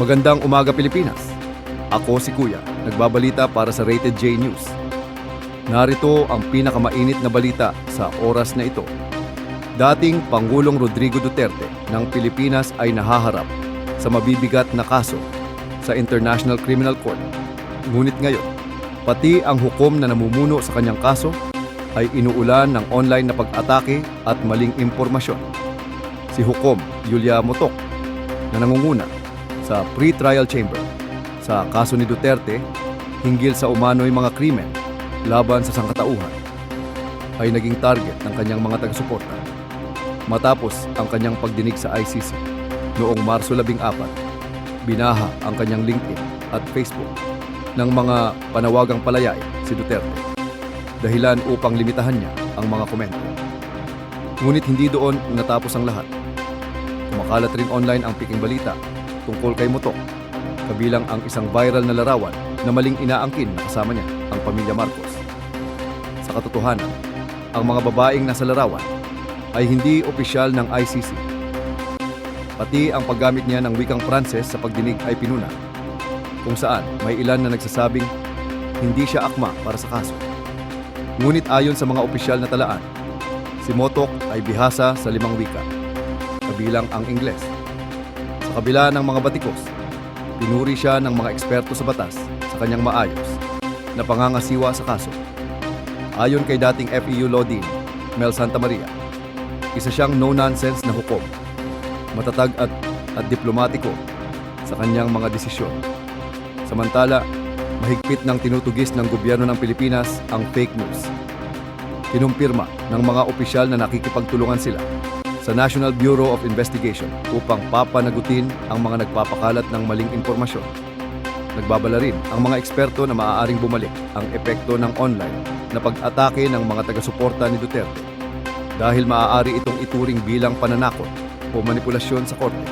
Magandang umaga Pilipinas. Ako si Kuya, nagbabalita para sa Rated J News. Narito ang pinakamainit na balita sa oras na ito. Dating Pangulong Rodrigo Duterte ng Pilipinas ay nahaharap sa mabibigat na kaso sa International Criminal Court. Ngunit ngayon, pati ang hukom na namumuno sa kanyang kaso ay inuulan ng online na pag-atake at maling impormasyon. Si Hukom Yulia Motok na nangunguna sa pre-trial chamber sa kaso ni Duterte hinggil sa umano'y mga krimen laban sa sangkatauhan ay naging target ng kanyang mga taga-suporta matapos ang kanyang pagdinig sa ICC noong Marso 14 binaha ang kanyang LinkedIn at Facebook ng mga panawagang palayain si Duterte dahilan upang limitahan niya ang mga komento. Ngunit hindi doon natapos ang lahat. Kumakalat rin online ang piking balita tungkol kay Motok, kabilang ang isang viral na larawan na maling inaangkin na kasama niya ang pamilya Marcos. Sa katotohanan, ang mga babaeng nasa larawan ay hindi opisyal ng ICC. Pati ang paggamit niya ng wikang Pranses sa pagdinig ay pinuna, kung saan may ilan na nagsasabing hindi siya akma para sa kaso. Ngunit ayon sa mga opisyal na talaan, si Motok ay bihasa sa limang wika, kabilang ang Ingles. Sa kabila ng mga batikos, pinuri siya ng mga eksperto sa batas sa kanyang maayos na pangangasiwa sa kaso. Ayon kay dating FEU Law Dean, Mel Santa Maria, isa siyang no-nonsense na hukom, matatag at, at diplomatiko sa kanyang mga desisyon. Samantala, mahigpit ng tinutugis ng gobyerno ng Pilipinas ang fake news. Kinumpirma ng mga opisyal na nakikipagtulungan sila sa National Bureau of Investigation upang papanagutin ang mga nagpapakalat ng maling impormasyon. Nagbabala rin ang mga eksperto na maaaring bumalik ang epekto ng online na pag-atake ng mga taga-suporta ni Duterte dahil maaari itong ituring bilang pananakot o manipulasyon sa korte.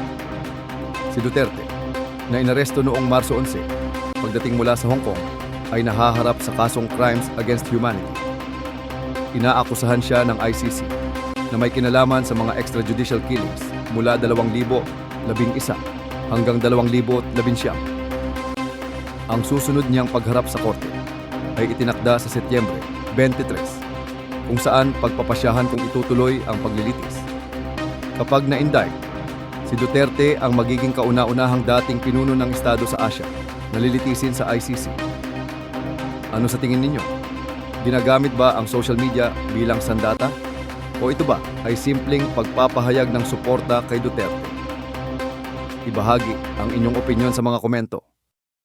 Si Duterte, na inaresto noong Marso 11, pagdating mula sa Hong Kong, ay nahaharap sa kasong Crimes Against Humanity. Inaakusahan siya ng ICC na may kinalaman sa mga extrajudicial killings mula 2011 hanggang 2019. Ang susunod niyang pagharap sa korte ay itinakda sa Setyembre 23 kung saan pagpapasyahan kung itutuloy ang paglilitis. Kapag na-indict, si Duterte ang magiging kauna-unahang dating pinuno ng Estado sa Asia na lilitisin sa ICC. Ano sa tingin ninyo? Ginagamit ba ang social media bilang sandata? O ito ba ay simpleng pagpapahayag ng suporta kay Duterte? Ibahagi ang inyong opinion sa mga komento.